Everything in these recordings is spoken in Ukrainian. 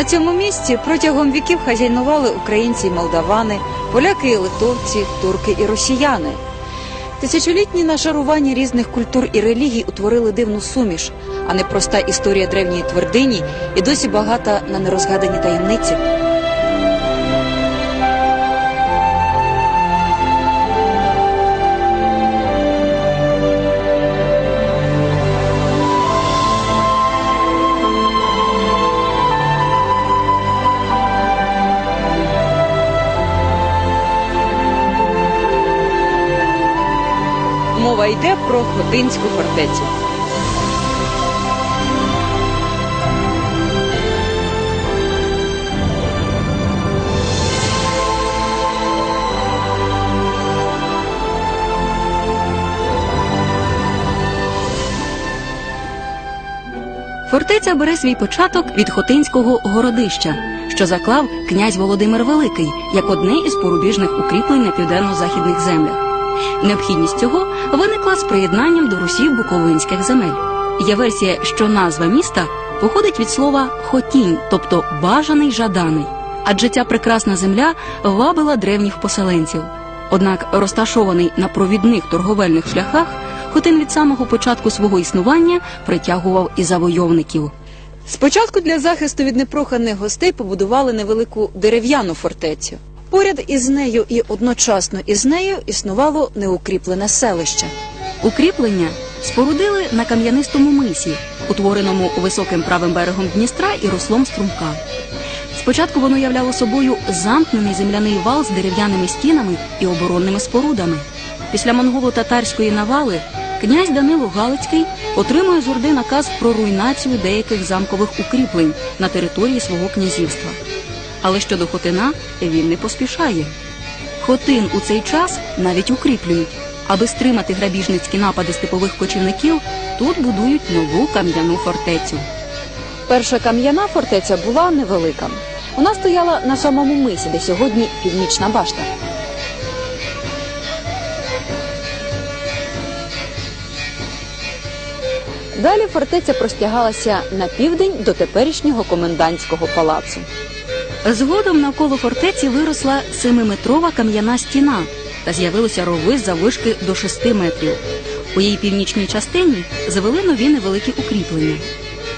На цьому місці протягом віків хазяйнували українці і молдавани, поляки і литовці, турки і росіяни. Тисячолітні нашарування різних культур і релігій утворили дивну суміш, а не проста історія древньої твердині і досі багата на нерозгадані таємниці. Йде про Хотинську фортецю. Фортеця бере свій початок від Хотинського городища, що заклав князь Володимир Великий як одне із порубіжних укріплень на південно-західних землях. Необхідність цього виникла з приєднанням до Русі буковинських земель. Є версія, що назва міста походить від слова хотінь, тобто бажаний жаданий. Адже ця прекрасна земля вабила древніх поселенців. Однак, розташований на провідних торговельних шляхах, Хотин від самого початку свого існування притягував і завойовників. Спочатку для захисту від непроханих гостей побудували невелику дерев'яну фортецю. Поряд із нею і одночасно із нею існувало неукріплене селище. Укріплення спорудили на кам'янистому мисі, утвореному високим правим берегом Дністра і руслом струмка. Спочатку воно являло собою замкнений земляний вал з дерев'яними стінами і оборонними спорудами. Після монголо-татарської навали князь Данило Галицький отримує з Орди наказ про руйнацію деяких замкових укріплень на території свого князівства. Але щодо Хотина він не поспішає. Хотин у цей час навіть укріплюють. Аби стримати грабіжницькі напади степових кочівників, тут будують нову кам'яну фортецю. Перша кам'яна фортеця була невелика. Вона стояла на самому мисі, де сьогодні північна башта. Далі фортеця простягалася на південь до теперішнього комендантського палацу. Згодом навколо фортеці виросла семиметрова кам'яна стіна та з'явилися рови заввишки до 6 метрів. У її північній частині завели нові невеликі укріплення.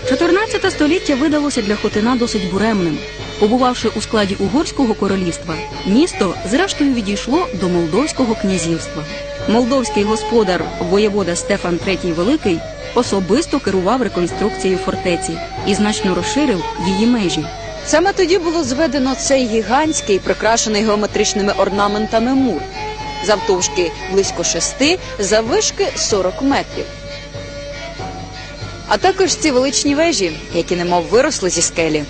14 століття видалося для Хотина досить буремним. Побувавши у складі угорського королівства, місто зрештою відійшло до Молдовського князівства. Молдовський господар воєвода Стефан III Великий особисто керував реконструкцією фортеці і значно розширив її межі. Саме тоді було зведено цей гігантський, прикрашений геометричними орнаментами мур. Завтовшки близько шести, заввишки 40 метрів. А також ці величні вежі, які немов виросли зі скелі.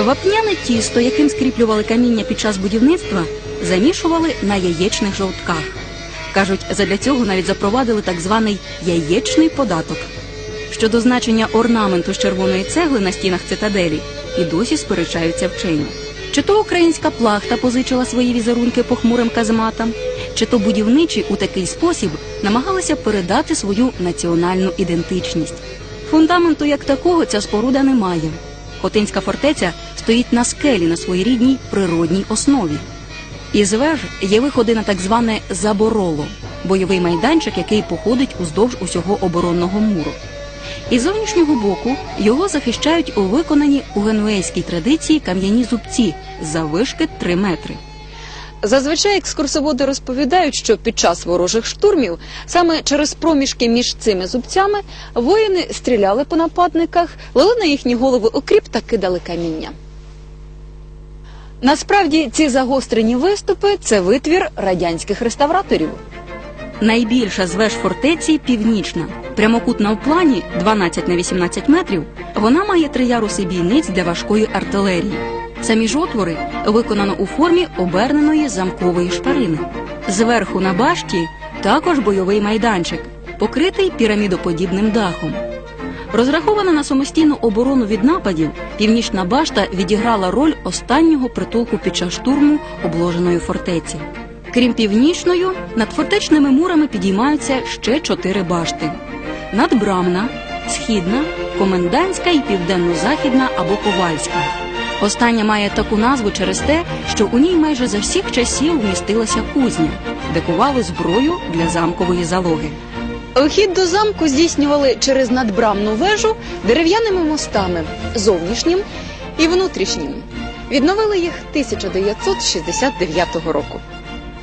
Вапняне тісто, яким скріплювали каміння під час будівництва, замішували на яєчних жовтках. Кажуть, задля цього навіть запровадили так званий яєчний податок. Щодо значення орнаменту з червоної цегли на стінах цитаделі, і досі сперечаються вчені. Чи то українська плахта позичила свої візерунки похмурим казематам, чи то будівничі у такий спосіб намагалися передати свою національну ідентичність. Фундаменту як такого ця споруда не має. Хотинська фортеця стоїть на скелі на своєрідній природній основі. Із веж є виходи на так зване забороло бойовий майданчик, який походить уздовж усього оборонного муру. Із зовнішнього боку його захищають у виконані у генуейській традиції кам'яні зубці заввишки 3 метри. Зазвичай екскурсоводи розповідають, що під час ворожих штурмів саме через проміжки між цими зубцями воїни стріляли по нападниках, лили на їхні голови окріп та кидали каміння. Насправді ці загострені виступи це витвір радянських реставраторів. Найбільша з веж фортеці північна. Прямокутна в плані 12 на 18 метрів. Вона має три яруси бійниць для важкої артилерії. Самі ж отвори виконано у формі оберненої замкової шпарини. Зверху на башті також бойовий майданчик, покритий пірамідоподібним дахом. Розрахована на самостійну оборону від нападів, північна башта відіграла роль останнього притулку під час штурму обложеної фортеці. Крім північною, над фортечними мурами підіймаються ще чотири башти: надбрамна, східна, комендантська і південно-західна або ковальська. Остання має таку назву через те, що у ній майже за всіх часів вмістилася кузня, де кували зброю для замкової залоги. Вхід до замку здійснювали через надбрамну вежу дерев'яними мостами зовнішнім і внутрішнім. Відновили їх 1969 року.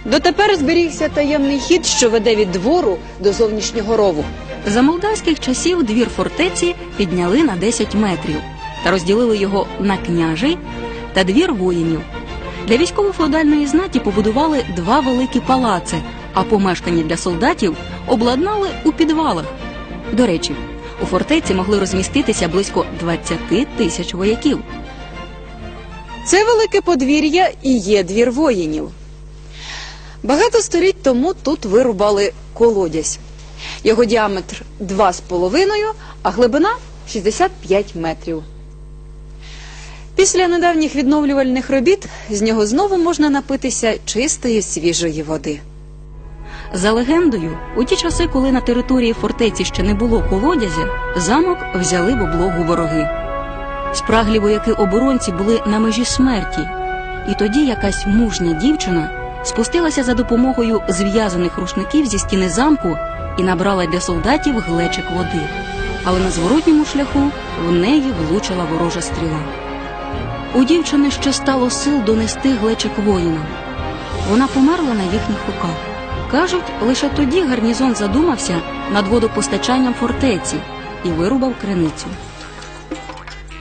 Дотепер зберігся таємний хід, що веде від двору до зовнішнього рову. За молдавських часів двір фортеці підняли на 10 метрів та розділили його на княжий та двір воїнів. Для військово-феодальної знаті побудували два великі палаци, а помешкання для солдатів обладнали у підвалах. До речі, у фортеці могли розміститися близько 20 тисяч вояків. Це велике подвір'я і є двір воїнів. Багато століть тому тут вирубали колодязь. Його діаметр 2,5, а глибина 65 метрів. Після недавніх відновлювальних робіт з нього знову можна напитися чистої свіжої води. За легендою, у ті часи, коли на території фортеці ще не було колодязя, замок взяли в облогу вороги. Спраглі вояки оборонці були на межі смерті, і тоді якась мужня дівчина спустилася за допомогою зв'язаних рушників зі стіни замку і набрала для солдатів глечик води. Але на зворотньому шляху в неї влучила ворожа стріла. У дівчини ще стало сил донести глечик воїнам. Вона померла на їхніх руках. Кажуть, лише тоді гарнізон задумався над водопостачанням фортеці і вирубав криницю.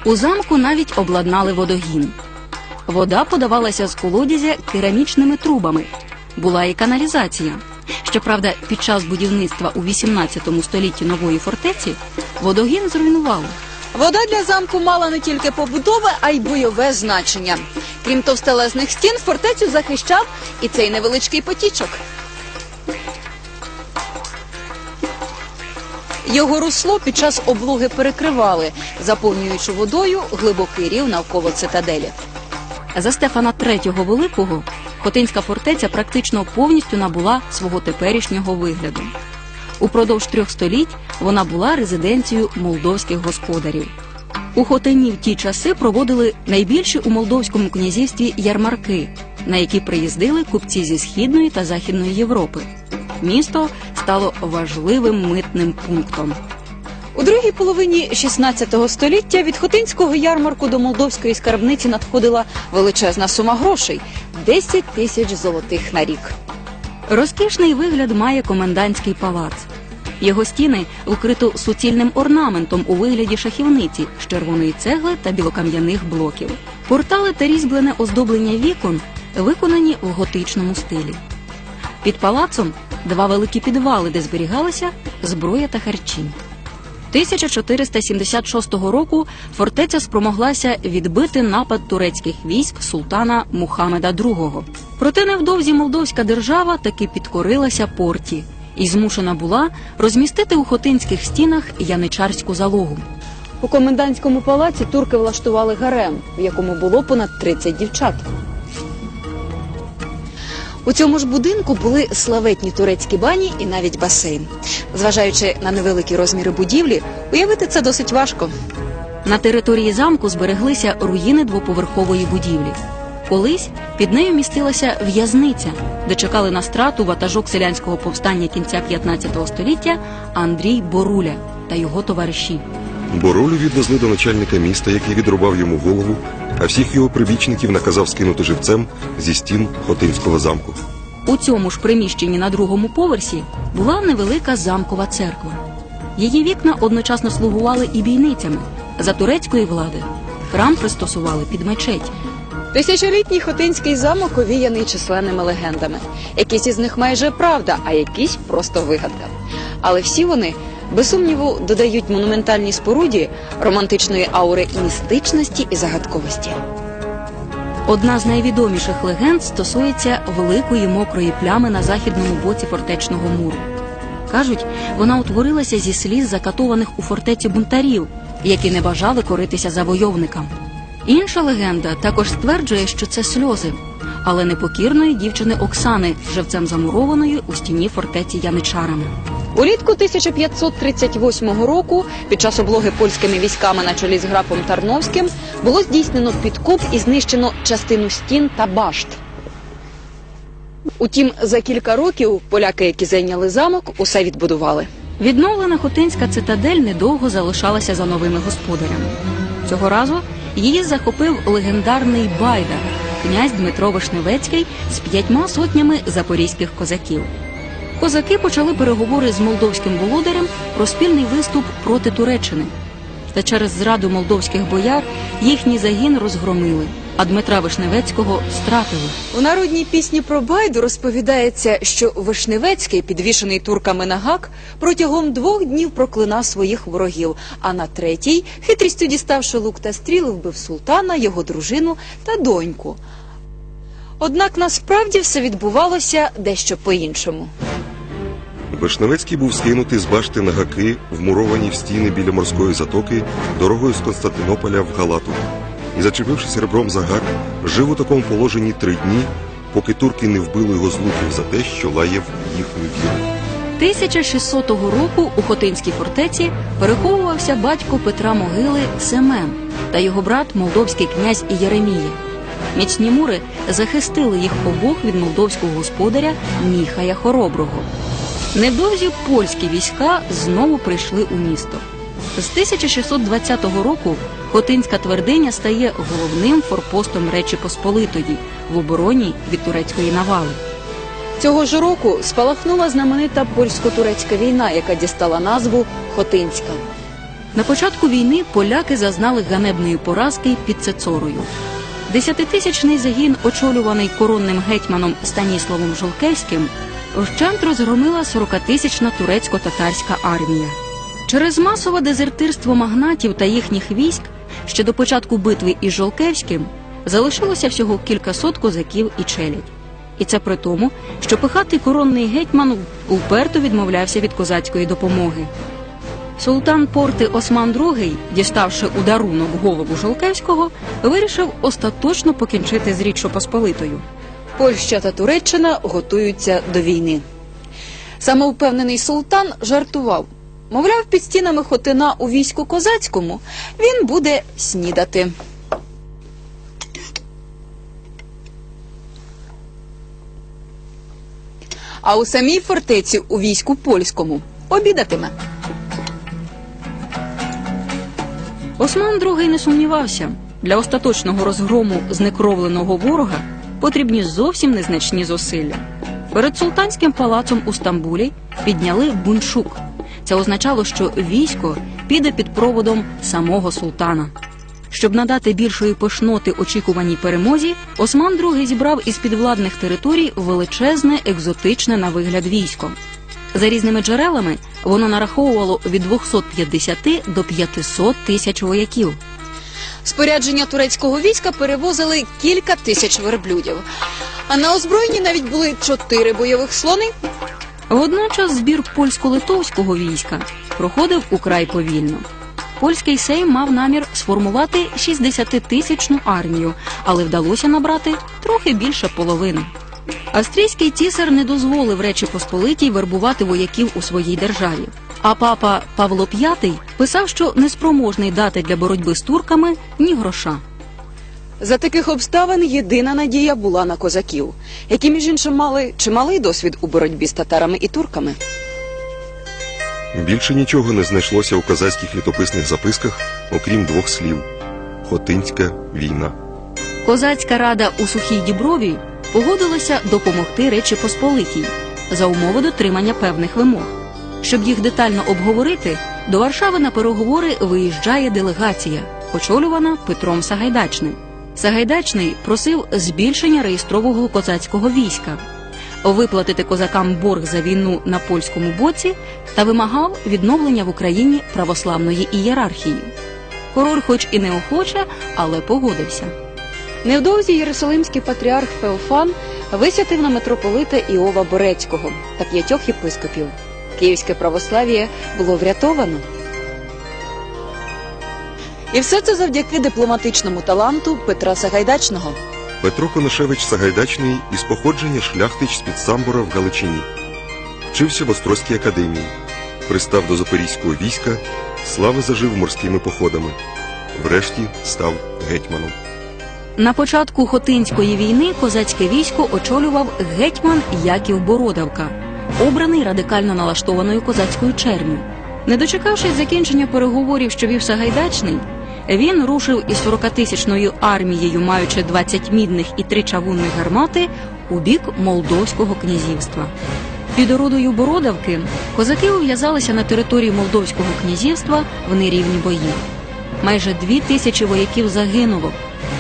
У замку навіть обладнали водогін. Вода подавалася з колодязя керамічними трубами. Була і каналізація. Щоправда, під час будівництва у 18 столітті нової фортеці водогін зруйнували. Вода для замку мала не тільки побудове, а й бойове значення. Крім товстелезних стін, фортецю захищав і цей невеличкий потічок. Його русло під час облоги перекривали, заповнюючи водою глибокий рів навколо цитаделі. За Стефана III Великого Хотинська фортеця практично повністю набула свого теперішнього вигляду. Упродовж трьох століть вона була резиденцією молдовських господарів. У Хотині в ті часи проводили найбільші у Молдовському князівстві ярмарки, на які приїздили купці зі східної та західної Європи. Місто стало важливим митним пунктом. У другій половині 16 століття від Хотинського ярмарку до молдовської скарбниці надходила величезна сума грошей 10 тисяч золотих на рік. Розкішний вигляд має комендантський палац. Його стіни вкрито суцільним орнаментом у вигляді шахівниці з червоної цегли та білокам'яних блоків. Портали та різьблене оздоблення вікон виконані в готичному стилі. Під палацом два великі підвали, де зберігалися зброя та харчі. 1476 року фортеця спромоглася відбити напад турецьких військ султана Мухаммеда II. Проте невдовзі молдовська держава таки підкорилася порті і змушена була розмістити у хотинських стінах яничарську залогу. У комендантському палаці турки влаштували гарем, в якому було понад 30 дівчат. У цьому ж будинку були славетні турецькі бані і навіть басейн. Зважаючи на невеликі розміри будівлі, уявити це досить важко. На території замку збереглися руїни двоповерхової будівлі. Колись під нею містилася в'язниця, де чекали на страту ватажок селянського повстання кінця 15 століття Андрій Боруля та його товариші. Боролю відвезли до начальника міста, який відрубав йому голову, а всіх його прибічників наказав скинути живцем зі стін Хотинського замку. У цьому ж приміщенні на другому поверсі була невелика замкова церква. Її вікна одночасно слугували і бійницями за турецької влади. Храм пристосували під мечеть. Тисячолітній Хотинський замок овіяний численними легендами. Якісь із них майже правда, а якісь просто вигадка. Але всі вони, без сумніву, додають монументальній споруді романтичної аури містичності і загадковості. Одна з найвідоміших легенд стосується великої мокрої плями на західному боці фортечного муру. Кажуть, вона утворилася зі сліз закатованих у фортеці бунтарів, які не бажали коритися завойовникам. Інша легенда також стверджує, що це сльози, але непокірної дівчини Оксани, живцем замурованої у стіні фортеці яничарами. Улітку 1538 року, під час облоги польськими військами на чолі з графом Тарновським, було здійснено підкоп і знищено частину стін та башт. Утім, за кілька років поляки, які зайняли замок, усе відбудували. Відновлена Хотинська цитадель недовго залишалася за новими господарями. Цього разу її захопив легендарний байдар, князь Дмитро Вишневецький з п'ятьма сотнями запорізьких козаків. Козаки почали переговори з молдовським володарем про спільний виступ проти Туреччини. Та через зраду молдовських бояр їхній загін розгромили, а Дмитра Вишневецького стратили. У народній пісні про Байду розповідається, що Вишневецький, підвішений турками на гак, протягом двох днів проклинав своїх ворогів, а на третій, хитрістю діставши лук та стріли, вбив султана, його дружину та доньку. Однак насправді все відбувалося дещо по-іншому. Вишневецький був скинутий з башти на гаки, вмуровані в стіни біля морської затоки, дорогою з Константинополя в Галату. І, зачепившись ребром за гак, жив у такому положенні три дні, поки турки не вбили його з луків за те, що лаяв їхню віру. 1600 року у Хотинській фортеці переховувався батько Петра Могили Семен та його брат молдовський князь Єремія. Міцні мури захистили їх обох від молдовського господаря Міхая Хороброго. Невдовзі польські війська знову прийшли у місто. З 1620 року Хотинська твердиня стає головним форпостом Речі Посполитої в обороні від турецької навали. Цього ж року спалахнула знаменита польсько-турецька війна, яка дістала назву Хотинська. На початку війни поляки зазнали ганебної поразки під Цецорою. Десятитисячний загін, очолюваний коронним гетьманом Станіславом Жолкевським, вщент розгромила 40-тисячна турецько-татарська армія. Через масове дезертирство магнатів та їхніх військ ще до початку битви із Жолкевським залишилося всього кількасот козаків і челядь. І це при тому, що пихатий коронний гетьман уперто відмовлявся від козацької допомоги. Султан Порти Осман II, діставши у дарунок голову Жолкевського, вирішив остаточно покінчити з Річчю Посполитою. Польща та Туреччина готуються до війни. Самовпевнений султан жартував. Мовляв, під стінами Хотина у війську козацькому він буде снідати. А у самій фортеці у війську польському обідатиме. Осман II не сумнівався, для остаточного розгрому знекровленого ворога потрібні зовсім незначні зусилля. Перед султанським палацом у Стамбулі підняли буншук. Це означало, що військо піде під проводом самого султана. Щоб надати більшої пишноти очікуваній перемозі, Осман II зібрав із підвладних територій величезне екзотичне на вигляд військо. За різними джерелами воно нараховувало від 250 до 500 тисяч вояків. Спорядження турецького війська перевозили кілька тисяч верблюдів. А на озброєнні навіть були чотири бойових слони. Водночас збір польсько-литовського війська проходив украй повільно. Польський сейм мав намір сформувати 60-тисячну армію, але вдалося набрати трохи більше половини. Австрійський цісар не дозволив Речі Посполитій вербувати вояків у своїй державі. А папа Павло V писав, що неспроможний дати для боротьби з турками ні гроша. За таких обставин єдина надія була на козаків, які між іншим мали чималий досвід у боротьбі з татарами і турками. Більше нічого не знайшлося у козацьких літописних записках, окрім двох слів Хотинська війна. Козацька рада у сухій діброві погодилася допомогти Речі Посполитій за умови дотримання певних вимог. Щоб їх детально обговорити, до Варшави на переговори виїжджає делегація, очолювана Петром Сагайдачним. Сагайдачний просив збільшення реєстрового козацького війська, виплатити козакам борг за війну на польському боці та вимагав відновлення в Україні православної ієрархії. Король, хоч і неохоче, але погодився. Невдовзі єрусалимський патріарх Феофан висвятив на митрополита Іова Борецького та п'ятьох єпископів. Київське православ'я було врятовано. І все це завдяки дипломатичному таланту Петра Сагайдачного. Петро Коношевич Сагайдачний із походження шляхтич з-під Самбора в Галичині. вчився в Острозькій академії, пристав до запорізького війська, слави зажив морськими походами. Врешті став гетьманом. На початку Хотинської війни козацьке військо очолював гетьман Яків Бородавка, обраний радикально налаштованою козацькою черню. Не дочекавшись закінчення переговорів, що вів Сагайдачний, він рушив із 40-тисячною армією, маючи 20 мідних і три чавунних гармати, у бік Молдовського князівства. Під орудою Бородавки козаки ув'язалися на території Молдовського князівства в нерівні бої. Майже дві тисячі вояків загинуло,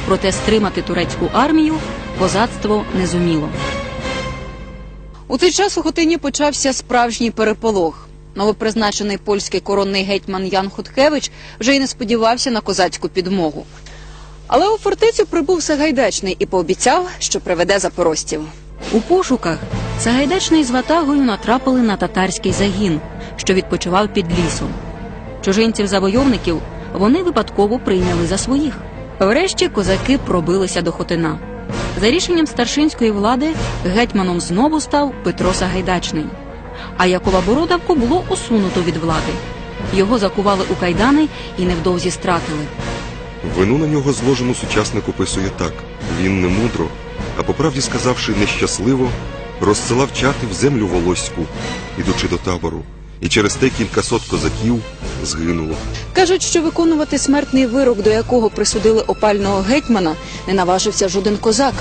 проте стримати турецьку армію козацтво не зуміло. У цей час у Хотині почався справжній переполох. Новопризначений польський коронний гетьман Ян Хуткевич вже й не сподівався на козацьку підмогу. Але у фортецю прибув Сагайдачний і пообіцяв, що приведе запорожців. У пошуках Сагайдачний з ватагою натрапили на татарський загін, що відпочивав під лісом. Чужинців-завойовників вони випадково прийняли за своїх. Врешті козаки пробилися до Хотина. За рішенням старшинської влади гетьманом знову став Петро Сагайдачний. А Якова Бородавку було усунуто від влади. Його закували у кайдани і невдовзі стратили. Вину на нього зложену сучасник описує так: він не мудро, а по правді сказавши нещасливо, розсилав чати в землю волоську, ідучи до табору, і через те кількасот козаків згинуло. Кажуть, що виконувати смертний вирок, до якого присудили опального гетьмана, не наважився жоден козак.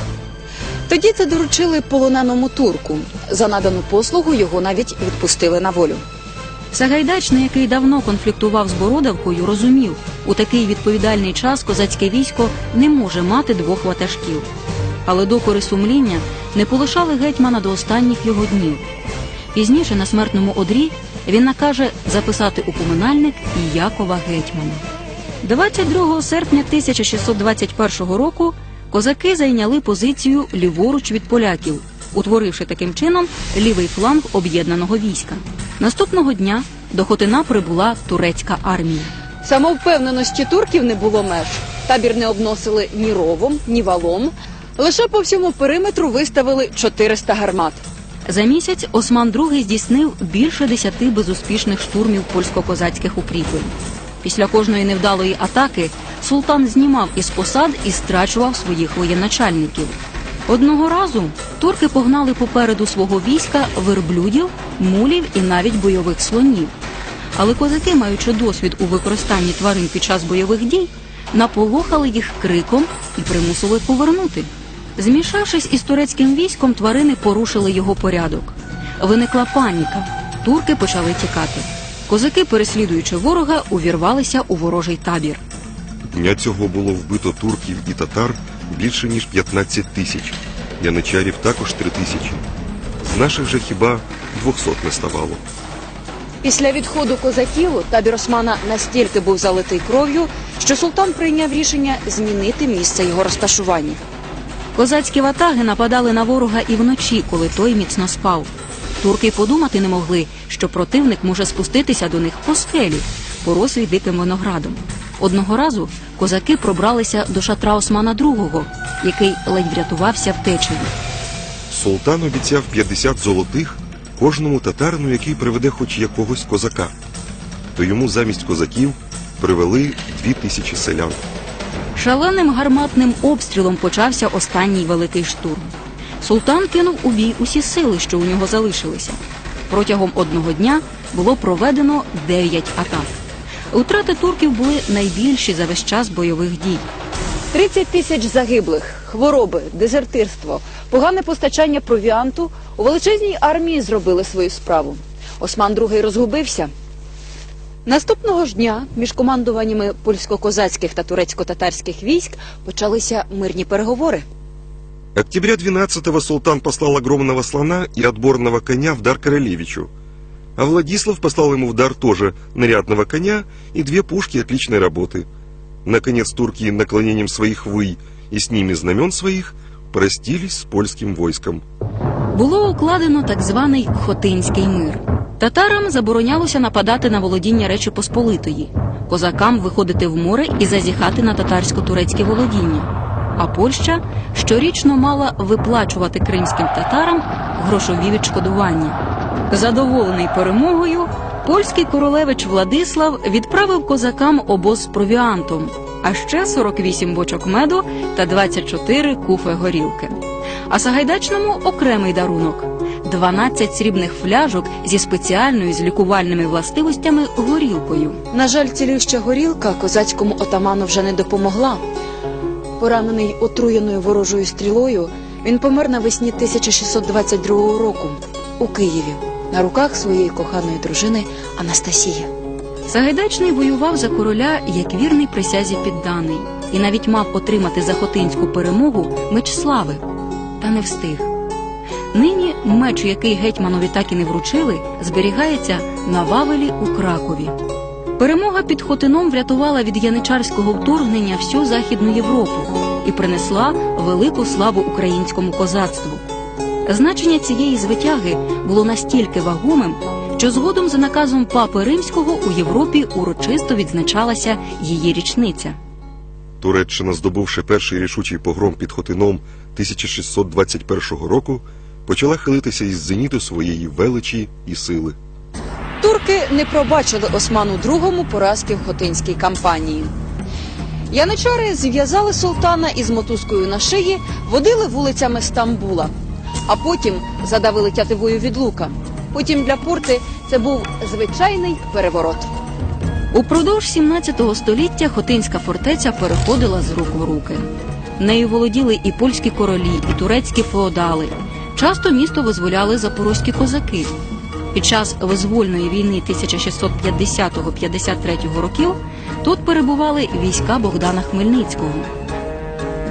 Тоді це доручили полоненому турку. За надану послугу його навіть відпустили на волю. Сагайдачний, який давно конфліктував з Бородавкою, розумів, у такий відповідальний час козацьке військо не може мати двох ватажків. Але докори сумління не полишали гетьмана до останніх його днів. Пізніше на смертному одрі він накаже записати у поминальник і Якова гетьмана. 22 серпня 1621 року козаки зайняли позицію ліворуч від поляків, утворивши таким чином лівий фланг об'єднаного війська. Наступного дня до Хотина прибула турецька армія. Самовпевненості турків не було меж. Табір не обносили ні ровом, ні валом. Лише по всьому периметру виставили 400 гармат. За місяць Осман II здійснив більше десяти безуспішних штурмів польсько-козацьких укріплень. Після кожної невдалої атаки султан знімав із посад і страчував своїх воєначальників. Одного разу турки погнали попереду свого війська верблюдів, мулів і навіть бойових слонів. Але козаки, маючи досвід у використанні тварин під час бойових дій, наполохали їх криком і примусили повернути. Змішавшись із турецьким військом, тварини порушили його порядок. Виникла паніка. Турки почали тікати. Козаки, переслідуючи ворога, увірвалися у ворожий табір. Дня цього було вбито турків і татар більше ніж 15 тисяч. Яничарів також 3 тисячі. З наших же хіба 200 не ставало. Після відходу козаків табір Османа настільки був залитий кров'ю, що султан прийняв рішення змінити місце його розташування. Козацькі ватаги нападали на ворога і вночі, коли той міцно спав. Турки подумати не могли, що противник може спуститися до них по скелі, порослій диким виноградом. Одного разу козаки пробралися до шатра Османа II, який ледь врятувався втечею. Султан обіцяв 50 золотих кожному татарину, який приведе хоч якогось козака. То йому замість козаків привели дві тисячі селян. Шаленим гарматним обстрілом почався останній великий штурм. Султан кинув у бій усі сили, що у нього залишилися. Протягом одного дня було проведено 9 атак. Утрати турків були найбільші за весь час бойових дій. 30 тисяч загиблих, хвороби, дезертирство, погане постачання провіанту у величезній армії зробили свою справу. Осман II розгубився. Наступного ж дня між командуваннями польсько-козацьких та турецько-татарських військ почалися мирні переговори. Октября 12-го султан послал огромного слона и отборного коня в дар королевичу. А Владислав послал ему в дар тоже нарядного коня и две пушки отличной работы. Наконец турки наклонением своих вый и с ними знамен своих простились с польским войском. Було укладено так званий Хотинський мир. Татарам заборонялося нападати на володіння Речі Посполитої, козакам виходити в море і зазіхати на татарсько-турецьке володіння. А Польща щорічно мала виплачувати кримським татарам грошові відшкодування. Задоволений перемогою, польський королевич Владислав відправив козакам обоз з провіантом, а ще 48 бочок меду та 24 куфи горілки. А Сагайдачному окремий дарунок 12 срібних фляжок зі спеціальною з лікувальними властивостями горілкою. На жаль, цілюща горілка козацькому отаману вже не допомогла. Поранений отруєною ворожою стрілою, він помер навесні 1622 року у Києві на руках своєї коханої дружини Анастасії. Сагайдачний воював за короля як вірний присязі підданий і навіть мав отримати за хотинську перемогу меч слави, та не встиг. Нині меч, який гетьманові так і не вручили, зберігається на Вавелі у Кракові. Перемога під Хотином врятувала від яничарського вторгнення всю Західну Європу і принесла велику славу українському козацтву. Значення цієї звитяги було настільки вагомим, що згодом за наказом папи римського у Європі урочисто відзначалася її річниця. Туреччина, здобувши перший рішучий погром під Хотином 1621 року, почала хилитися із зеніту своєї величі і сили. Турки не пробачили Осману II поразки в Хотинській кампанії. Яничари зв'язали султана із мотузкою на шиї, водили вулицями Стамбула, а потім задавили тятивою від лука. Потім для порти це був звичайний переворот. Упродовж 17 століття Хотинська фортеця переходила з рук у руки. Нею володіли і польські королі, і турецькі феодали. Часто місто визволяли запорозькі козаки. Під час визвольної війни 1650-53 років тут перебували війська Богдана Хмельницького.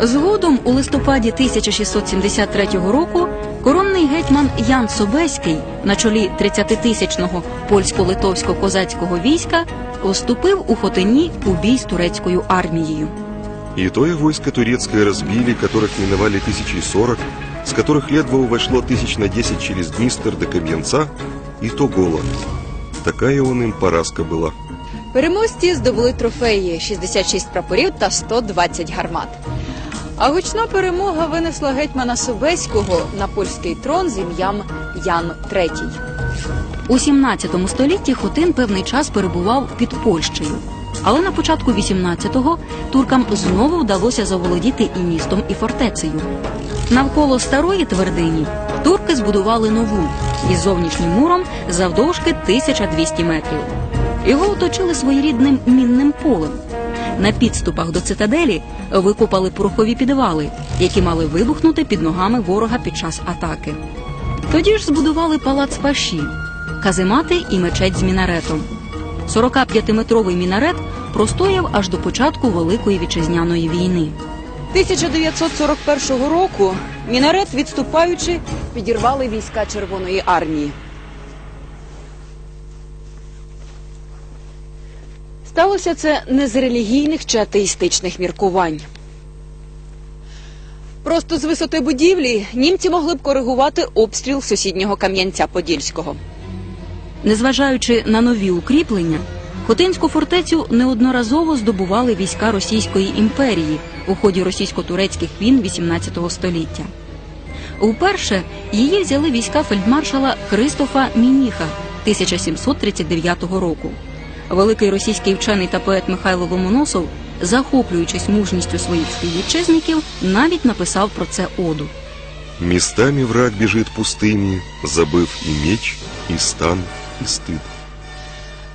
Згодом у листопаді 1673 року коронний гетьман Ян Собеський на чолі 30-тисячного польсько-литовсько-козацького війська вступив у Хотині у бій з турецькою армією. И то и войско турецкое разбили, которых миновали тысячи сорок, с которых ледве вошло тысяч на десять через Днистр до Кам'янца, и то голод. Такая он им поразка была. Переможці здобули трофеї 66 прапорів та 120 гармат. А гучна перемога винесла гетьмана Собеського на польський трон з ім'ям Ян III. У 17 столітті Хотин певний час перебував під Польщею. Але на початку 18-го туркам знову вдалося заволодіти і містом, і фортецею. Навколо старої твердині турки збудували нову із зовнішнім муром завдовжки 1200 метрів. Його оточили своєрідним мінним полем. На підступах до цитаделі викопали порохові підвали, які мали вибухнути під ногами ворога під час атаки. Тоді ж збудували палац Паші, каземати і мечеть з мінаретом. 45-метровий мінарет простояв аж до початку Великої вітчизняної війни. 1941 року мінарет, відступаючи, підірвали війська Червоної армії. Сталося це не з релігійних чи атеїстичних міркувань. Просто з висоти будівлі німці могли б коригувати обстріл сусіднього Кам'янця Подільського. Незважаючи на нові укріплення, Хотинську фортецю неодноразово здобували війська Російської імперії у ході російсько-турецьких війн XVIII століття. Уперше її взяли війська фельдмаршала Кристофа Мініха 1739 року. Великий російський вчений та поет Михайло Ломоносов, захоплюючись мужністю своїх співвітчизників, навіть написав про це оду. Местами враг бежит пустыми, забыв и меч, и стан, и стыд.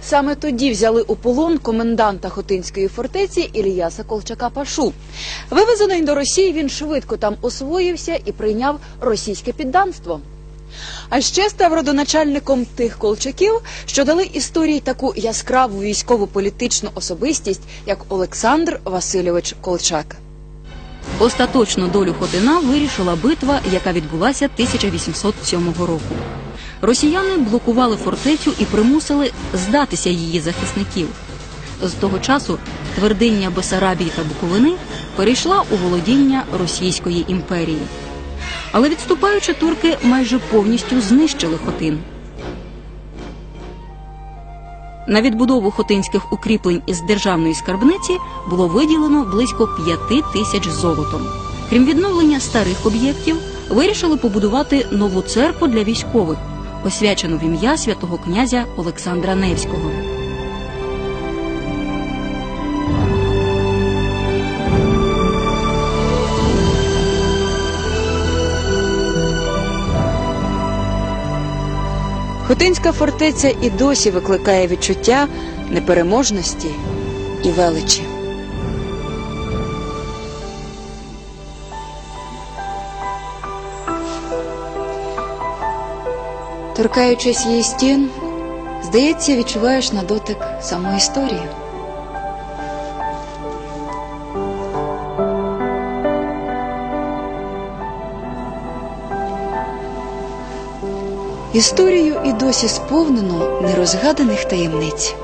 Саме тоді взяли у полон коменданта Хотинської фортеці Іліяса Колчака Пашу. Вивезений до Росії, він швидко там освоївся і прийняв російське підданство. А ще став родоначальником тих колчаків, що дали історії таку яскраву військово політичну особистість, як Олександр Васильович Колчак. Остаточну долю Хотина вирішила битва, яка відбулася 1807 року. Росіяни блокували фортецю і примусили здатися її захисників. З того часу твердиня Бесарабії та Буковини перейшла у володіння Російської імперії. Але відступаючи, турки майже повністю знищили Хотин. На відбудову хотинських укріплень із державної скарбниці було виділено близько п'яти тисяч золотом. Крім відновлення старих об'єктів, вирішили побудувати нову церкву для військових, освячену в ім'я святого князя Олександра Невського. Хотинська фортеця і досі викликає відчуття непереможності і величі. Торкаючись її стін, здається, відчуваєш на дотик саму історію. Історію і досі сповнено нерозгаданих таємниць.